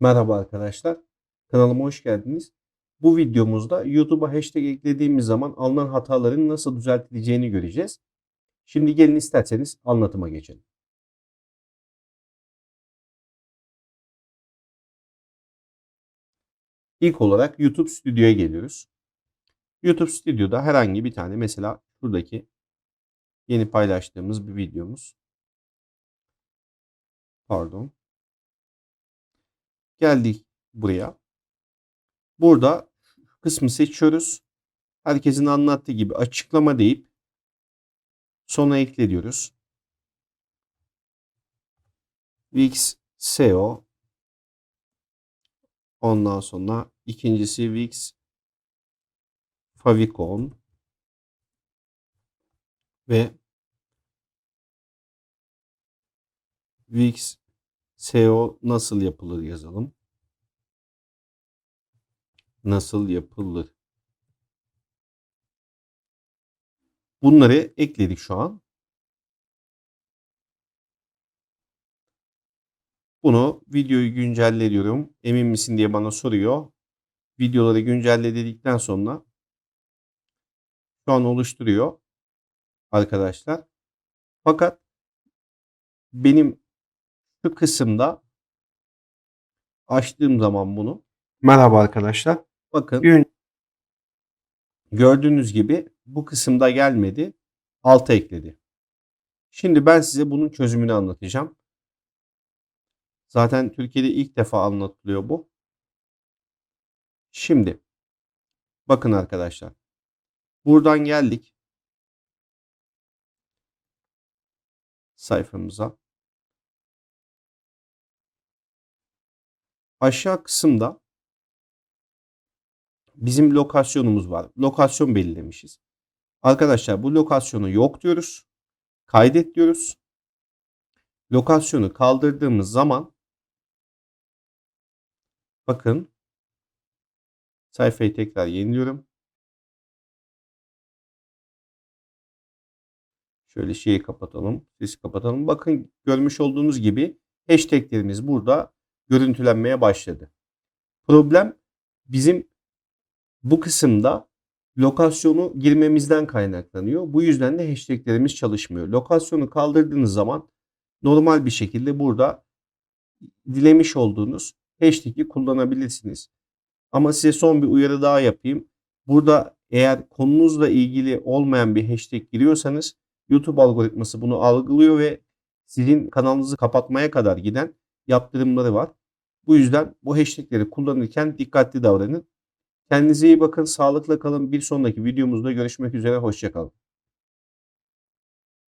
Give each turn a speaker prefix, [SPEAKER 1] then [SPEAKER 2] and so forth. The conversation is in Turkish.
[SPEAKER 1] Merhaba arkadaşlar. Kanalıma hoş geldiniz. Bu videomuzda YouTube'a hashtag eklediğimiz zaman alınan hataların nasıl düzeltileceğini göreceğiz. Şimdi gelin isterseniz anlatıma geçelim. İlk olarak YouTube Studio'ya geliyoruz. YouTube Studio'da herhangi bir tane mesela şuradaki yeni paylaştığımız bir videomuz. Pardon. Geldik buraya. Burada kısmı seçiyoruz. Herkesin anlattığı gibi açıklama deyip sona ekle diyoruz. Wix SEO ondan sonra ikincisi Wix Favicon ve Wix SEO nasıl yapılır yazalım. Nasıl yapılır? Bunları ekledik şu an. Bunu videoyu güncelle diyorum. Emin misin diye bana soruyor. Videoları güncelle dedikten sonra şu an oluşturuyor arkadaşlar. Fakat benim şu kısımda açtığım zaman bunu merhaba arkadaşlar. Bakın
[SPEAKER 2] Gün
[SPEAKER 1] gördüğünüz gibi bu kısımda gelmedi. Alta ekledi. Şimdi ben size bunun çözümünü anlatacağım. Zaten Türkiye'de ilk defa anlatılıyor bu. Şimdi bakın arkadaşlar. Buradan geldik sayfamıza. Aşağı kısımda bizim lokasyonumuz var. Lokasyon belirlemişiz. Arkadaşlar bu lokasyonu yok diyoruz. Kaydet diyoruz. Lokasyonu kaldırdığımız zaman bakın sayfayı tekrar yeniliyorum. Şöyle şeyi kapatalım. Sesi kapatalım. Bakın görmüş olduğunuz gibi hashtaglerimiz burada görüntülenmeye başladı. Problem bizim bu kısımda lokasyonu girmemizden kaynaklanıyor. Bu yüzden de hashtaglerimiz çalışmıyor. Lokasyonu kaldırdığınız zaman normal bir şekilde burada dilemiş olduğunuz hashtag'i kullanabilirsiniz. Ama size son bir uyarı daha yapayım. Burada eğer konunuzla ilgili olmayan bir hashtag giriyorsanız YouTube algoritması bunu algılıyor ve sizin kanalınızı kapatmaya kadar giden yaptırımları var. Bu yüzden bu hashtagleri kullanırken dikkatli davranın. Kendinize iyi bakın, sağlıkla kalın. Bir sonraki videomuzda görüşmek üzere, hoşçakalın.